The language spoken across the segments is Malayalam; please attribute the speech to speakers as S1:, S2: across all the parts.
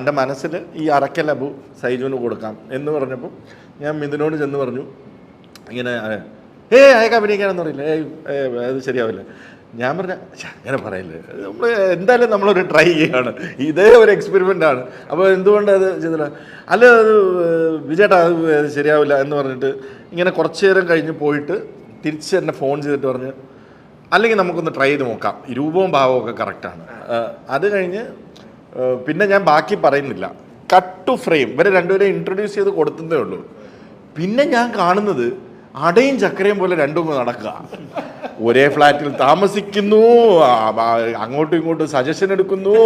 S1: എന്റെ മനസ്സിൽ ഈ അറക്കൽ അബു സൈജുവിന് കൊടുക്കാം എന്ന് പറഞ്ഞപ്പോൾ ഞാൻ മിഥുനോട് ചെന്ന് പറഞ്ഞു ഇങ്ങനെ ഏ അയക്ക് അഭിനയിക്കാനൊന്നും അറിയില്ല. ഏയ് അത് ശരിയാവില്ല. ഞാൻ പറഞ്ഞ അങ്ങനെ പറയില്ലേ. നമ്മൾ എന്തായാലും നമ്മളൊരു ട്രൈ ചെയ്യുകയാണ് ഇതേ ഒരു എക്സ്പെരിമെന്റ് ആണ്. അപ്പോൾ എന്തുകൊണ്ട് അത് ചെയ്തില്ല? അല്ല അത് വിജയട്ടാ അത് ശരിയാവില്ല. എന്ന് പറഞ്ഞിട്ട് ഇങ്ങനെ കുറച്ച് നേരം കഴിഞ്ഞ് പോയിട്ട് തിരിച്ച് എന്നെ ഫോൺ ചെയ്തിട്ട് പറഞ്ഞ് അല്ലെങ്കിൽ നമുക്കൊന്ന് ട്രൈ ചെയ്ത് നോക്കാം. രൂപവും ഭാവവും ഒക്കെ കറക്റ്റാണ് അത് കഴിഞ്ഞ് പിന്നെ ഞാൻ ബാക്കി പറയുന്നില്ല. കട്ട് ടു ഫ്രെയിം ഇവരെ രണ്ടുപേരെ ഇൻട്രൊഡ്യൂസ് ചെയ്ത് കൊടുത്തതേ ഉള്ളൂ. പിന്നെ ഞാൻ കാണുന്നത് അടയും ചക്കരയും പോലെ രണ്ടും നടക്കുക. ഒരേ ഫ്ലാറ്റിൽ താമസിക്കുന്നു. അങ്ങോട്ടും ഇങ്ങോട്ടും സജഷൻ എടുക്കുന്നു.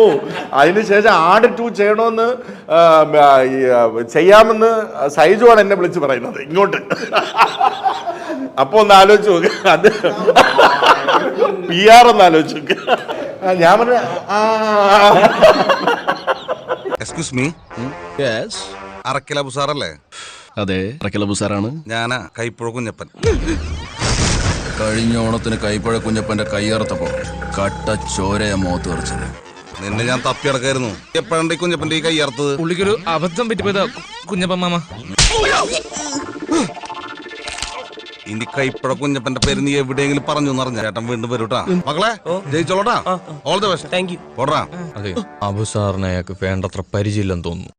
S1: അതിനുശേഷം ആട് ടു ചെയ്യണമെന്ന് ചെയ്യാമെന്ന് സൈജുവാണ് എന്നെ വിളിച്ച് പറയുന്നത്. ഇങ്ങോട്ട്. അപ്പോൾ ഒന്ന് ആലോചിച്ച് നോക്കുക അത് പി ആർ എന്ന് ആലോചിച്ചു ഞാൻ പറഞ്ഞ ആ.
S2: എക്സ്ക്യൂസ് മീ അറക്കല ബുസാറല്ലേ
S3: അതെ അറക്കില സാറാണ്
S2: ഞാനാ കൈപ്പുഴ കുഞ്ഞപ്പൻ.
S3: കഴിഞ്ഞ ഓണത്തിന് കൈപ്പഴ കുഞ്ഞപ്പന്റെ കൈയറുത്തപ്പോ കട്ട ചോരയ മോത്ത് തെറിച്ചത്
S2: നിന്നെ ഞാൻ തപ്പി അടക്കായിരുന്നു. എപ്പോഴാണ് ഈ കുഞ്ഞപ്പന്റെ ഈ കൈയർത്തത്
S4: പുള്ളിക്കൊരു അബദ്ധം പറ്റിപ്പോയതാ കുഞ്ഞപ്പൻ മാമ.
S2: ഇനി കൈപ്പഴ കുഞ്ഞപ്പന്റെ പേര് നീ എവിടെയെങ്കിലും പറഞ്ഞു എന്നറിഞ്ഞ ചേട്ടൻ വീണ്ടും വരൂട്ടാ മകളെ ജയിച്ചോളട്ടാ all the best thank you ഓടാ
S4: അതെ. അബു സാറിനെ അയാൾക്ക് വേണ്ടത്ര പരിചയമില്ലെന്ന് തോന്നുന്നു.